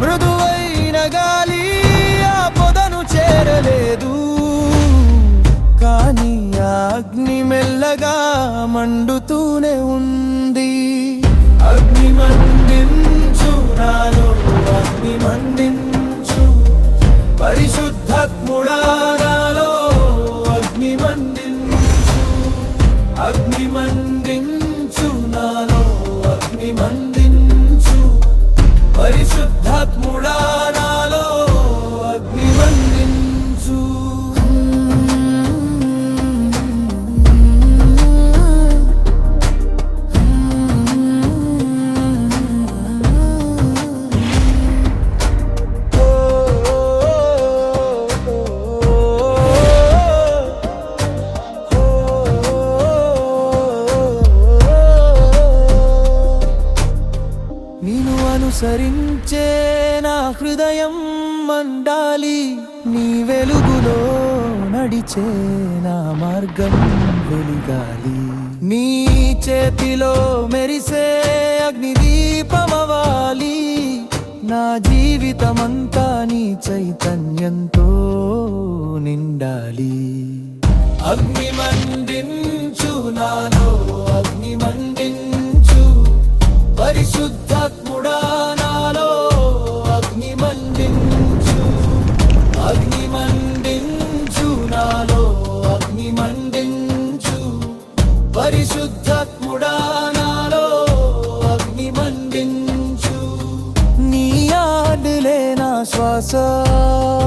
మృదువైన గాలి ఆ పొదను చేరలేదు. కానీ అగ్ని మెల్లగా మండుతూనే ఉంది. అగ్ని మండించు నాలో అగ్ని మండించు. పరిశుద్ధాత్ముడా నాలో అగ్ని మండించు. అగ్ని మండించు. అనుసరించే నా హృదయం మండాలి నీ వెలుగులో నడిచే నా మార్గం వెలిగాలి. నీ చేతిలో మెరిసే అగ్నిదీపమవాలి నా జీవితమంతా నీ చైతన్యంతో నిండాలి. అగ్ని మండించు నా నా